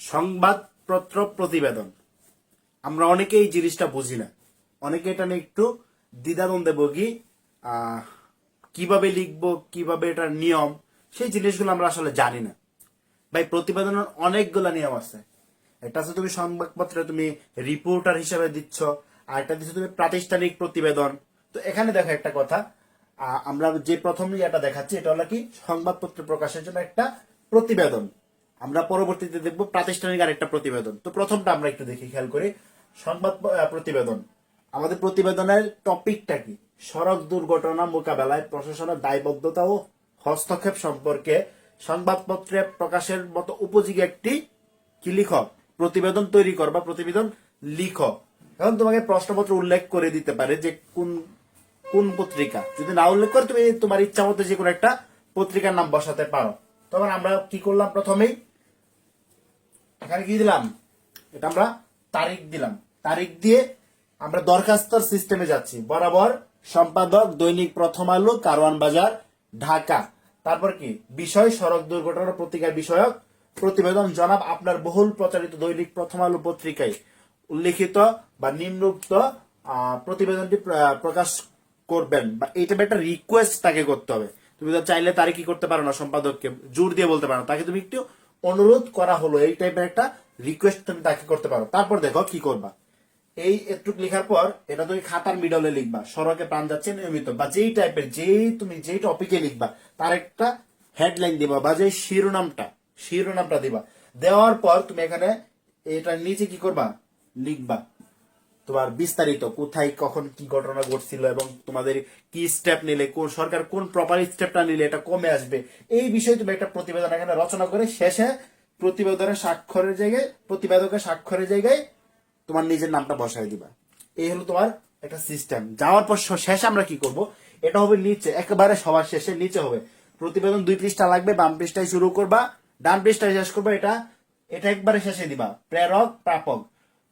সংবাদপত্র প্রতিবেদন। আমরা অনেকে এই জিনিসটা বুঝি না। অনেকে এটা নিয়ে একটু দ্বিধাদ্বন্দ্বে আহ, কীভাবে লিখব কীভাবে এটার নিয়ম সেই জিনিসগুলো আমরা আসলে জানি না। ভাই প্রতিবেদনের অনেকগুলো নিয়ম আছে। একটা আছে তুমি সংবাদপত্রে তুমি রিপোর্টার হিসেবে দিচ্ছ আর একটা দিচ্ছ তুমি প্রাতিষ্ঠানিক প্রতিবেদন। তো এখানে দেখো একটা কথা। আমরা যে প্রথম ইয়েটা দেখাচ্ছি এটা হলো কি? সংবাদপত্র প্রকাশের জন্য একটা প্রতিবেদন। আমরা পরবর্তীতে দেখব প্রাতিষ্ঠানিক আর একটা প্রতিবেদন। তো প্রথমটা আমরা একটু দেখি, খেয়াল করি। সংবাদ প্রতিবেদন। আমাদের প্রতিবেদনের টপিকটা কি? সড়ক দুর্ঘটনা মোকাবেলায় প্রশাসনের দায়বদ্ধতা ও হস্তক্ষেপ সম্পর্কে সংবাদপত্রে প্রকাশের মতো উপযোগী একটি কি লিখ প্রতিবেদন তৈরি কর বা প্রতিবেদন লিখ। এখন তোমাকে প্রশ্নপত্র উল্লেখ করে দিতে পারে যে কোন কোন পত্রিকা। যদি না উল্লেখ করে, তুমি তোমার ইচ্ছা মতো যে কোনো একটা পত্রিকার নাম বসাতে পারো। তখন আমরা কি করলাম প্রথমেই? এখানে কি দিলাম? এটা আমরা তারিখ দিলাম। তারিখ দিয়ে আমরা দরখাস্তর সিস্টেমে যাচ্ছি। বরাবর সম্পাদক, দৈনিক প্রথম আলো, কারওয়ান বাজার, ঢাকা। তারপর কি? বিষয়, সড়ক দুর্ঘটনা প্রতিকার বিষয়ক প্রতিবেদন। জনাব, আপনার বহুল প্রচারিত দৈনিক প্রথম আলো পত্রিকায় উল্লিখিত বা নিম্নোক্ত প্রতিবেদনটি প্রকাশ করবেন বা এই টাইপের একটা রিকোয়েস্ট তাকে করতে হবে। তুমি তো চাইলে তারে কি করতে পারো না, সম্পাদককে জোর দিয়ে বলতে পারো। তাকে তুমি একটু অনুরোধ করা হলো, এই টাইপের একটা রিকোয়েস্ট তুমি তাকে করতে পারো। তারপর দেখো কি করবা। এই একটু লেখার পর এটা তুমি খাতার মিডলে লিখবা। সড়কে প্রাণ যাচ্ছে নিয়মিত, বা যেই টাইপের যেই তুমি যেই টপিকে লিখবা, তার একটা হেডলাইন দিবা, বা যে শিরোনামটা শিরোনামটা দিবা। দেওয়ার পর তুমি এখানে এটা নিচে কি করবা? লিখবা। তোমার বিস্তারিত কোথায় কখন কি ঘটনা ঘটছিল এবং তোমাদের কি স্টেপ নিলে, কোন সরকার কোন প্রপার স্টেপটা নিলে এটা কমে আসবে, এই বিষয়ে তুমি একটা প্রতিবেদন এখানে রচনা করে শেষে প্রতিবেদনের স্বাক্ষরের জায়গায়, প্রতিবেদকের স্বাক্ষরের জায়গায় তোমার নিজের নামটা বসাই দিবা। এই হলো তোমার একটা সিস্টেম যাওয়ার পর শেষে আমরা কি করব? এটা হবে নিচে, একেবারে সবার শেষে নিচে হবে। প্রতিবেদন দুই পৃষ্ঠা লাগবে, বাম পৃষ্ঠায় শুরু করবা, ডান পৃষ্ঠায় শেষ করবা, এটা এটা একবারে শেষে দিবা। প্রেরক, প্রাপক।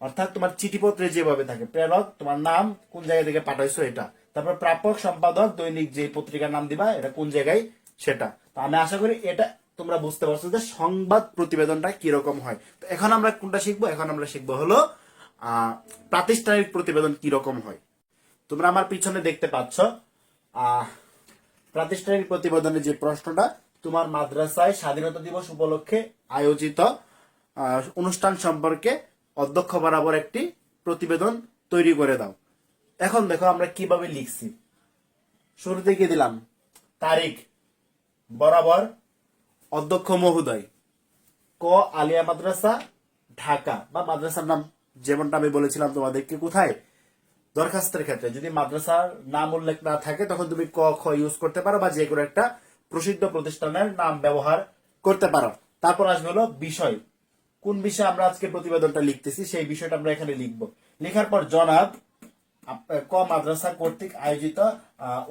অর্থাৎ তোমার চিঠিপত্রে যেভাবে থাকে, প্রেরক, তোমার নাম, কোন জায়গা থেকে পাঠাইছো এটা। তারপর প্রাপক, সম্পাদক, দৈনিক যে পত্রিকার নাম দিবা, এটা কোন জায়গায়? সেটা। তো আমি আশা করি এটা তোমরা বুঝতে পারছ যে সংবাদ প্রতিবেদনটা কীরকম হয়। তো এখন আমরা কোনটা শিখব? এখন আমরা শিখব হলো প্রাতিষ্ঠানিক প্রতিবেদন কীরকম হয়। তোমরা আমার পিছনে দেখতে পাচ্ছ প্রাতিষ্ঠানিক প্রতিবেদনের যে প্রশ্নটা, তোমার মাদ্রাসায় স্বাধীনতা দিবস উপলক্ষে আয়োজিত অনুষ্ঠান সম্পর্কে অধ্যক্ষ বরাবর একটি প্রতিবেদন তৈরি করে দাও। এখন দেখো আমরা কীভাবে লিখছি। শুরুতে কি দিলাম? তারিখ, বরাবর, অধ্যক্ষ মহোদয়, ক, আলিয়া মাদ্রাসা, ঢাকা। বা মাদ্রাসার নাম, যেমনটা আমি বলেছিলাম তোমাদেরকে কোথায়? দরখাস্তের ক্ষেত্রে। যদি মাদ্রাসার নাম উল্লেখ না থাকে, তখন তুমি ক, খ ইউজ করতে পারো বা যে কোনো একটা প্রসিদ্ধ প্রতিষ্ঠানের নাম ব্যবহার করতে পারো। তারপর আসবে হলো বিষয়। কোন বিষয়ে আমরা আজকে প্রতিবেদনটা লিখতেছি, সেই বিষয়টা আমরা এখানে লিখব। লেখার পর জনাব ক মাদ্রাসা কর্তৃক আয়োজিত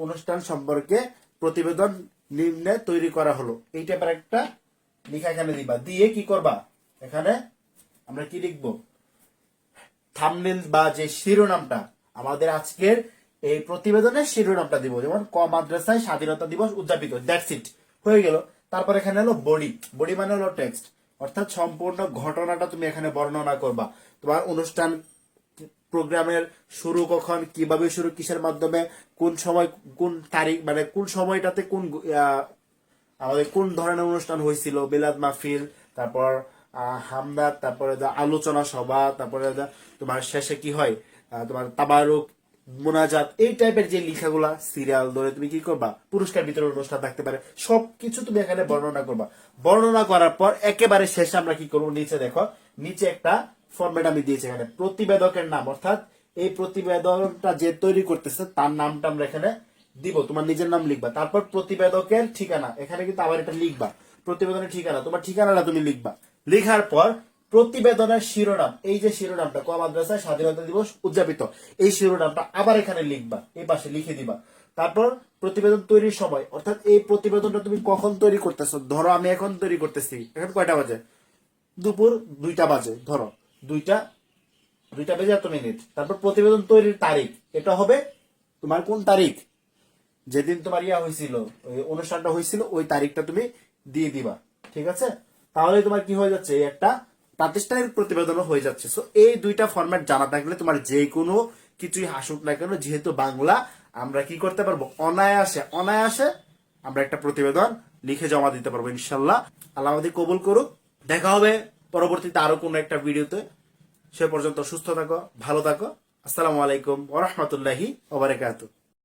অনুষ্ঠান সম্পর্কে প্রতিবেদন নিম্নে তৈরি করা হলো। এই টাইপের একটা লেখা এখানে দিবা। দিয়ে কি করবা? এখানে আমরা কি লিখব? থামনেল বা যে শিরোনামটা, আমাদের আজকের এই প্রতিবেদনের শিরোনামটা দিব। যেমন, ক মাদ্রাসায় স্বাধীনতা দিবস উদযাপিত। দ্যাটস ইট হয়ে গেল। তারপর এখানে হলো বডি। বডি মানে হলো টেক্সট অর্থাৎ সম্পূর্ণ ঘটনাটা তুমি এখানে বর্ণনা করবা। তোমার অনুষ্ঠান প্রোগ্রামের শুরু কখন, কীভাবে শুরু, কিসের মাধ্যমে, কোন সময়, কোন তারিখ মানে কোন সময়টাতে কোন আমাদের কোন ধরনের অনুষ্ঠান হয়েছিল বিলাদ মাহফিল, তারপর হামদার তারপরে আলোচনা সভা, তারপরে তোমার শেষে কি হয় তোমার তাবারুক মোনাজাত, এই টাইপের যে লেখাগুলা সিরিয়াল ধরে তুমি কি করবা? পুরস্কার বিতরণ অনুষ্ঠান থাকতে পারে। সবকিছু তুমি এখানে বর্ণনা করবা। বর্ণনা করার পর একেবারে শেষে আমরা কি করব? নিচে দেখো, নিচে একটা ফরম্যাট আমি দিয়েছি এখানে। প্রতিবেদকের নাম, অর্থাৎ এই প্রতিবেদনটা যে তৈরি করতেছে, তার নামটা আমরা এখানে দিব। তোমার নিজের নাম লিখবা। তারপর প্রতিবেদকের ঠিকানা, এখানে কিন্তু আবার এটা লিখবা। প্রতিবেদনের ঠিকানা, তোমার ঠিকানাটা তুমি লিখবা। লেখার পর প্রতিবেদনের শিরোনাম, এই যে শিরোনামটা, ক মাদ্রাসায় স্বাধীনতা দিবস উদযাপিত, এই শিরোনামটা আবার এখানে লিখবা, এই পাশে লিখে দিবা। তারপর প্রতিবেদন তৈরির সময়, অর্থাৎ এই প্রতিবেদনটা তুমি কখন তৈরি করতেছো? ধরো আমি এখন তৈরি করতেছি, এখন কয়টা বাজে? দুপুর দুইটা বাজে, ধরো। দুইটা দুইটা বেজে এত মিনিট। তারপর প্রতিবেদন তৈরির তারিখ, এটা হবে তোমার কোন তারিখ? যেদিন তোমার ইয়া হয়েছিল ওই অনুষ্ঠানটা হয়েছিল ওই তারিখটা তুমি দিয়ে দিবা, ঠিক আছে? তাহলে তোমার কি হয়ে যাচ্ছে? এই একটা প্রাতিষ্ঠানিক প্রতিবেদনও হয়ে যাচ্ছে। সো এই দুইটা ফরম্যাট জানা থাকলে তোমার যে কোনো কিছুই হাসুক না কেন, যেহেতু বাংলা, আমরা কি করতে পারব? অনায়াসে অনায়াসে আমরা একটা প্রতিবেদন লিখে জমা দিতে পারব, ইনশাল্লাহ। আল্লাহ আমাদের কবুল করুক। দেখা হবে পরবর্তীতে আরও কোনো একটা ভিডিওতে। সে পর্যন্ত সুস্থ থাকো, ভালো থাকো। আসসালামু আলাইকুম ওরহমতুল্লাহি ওবারাকাতু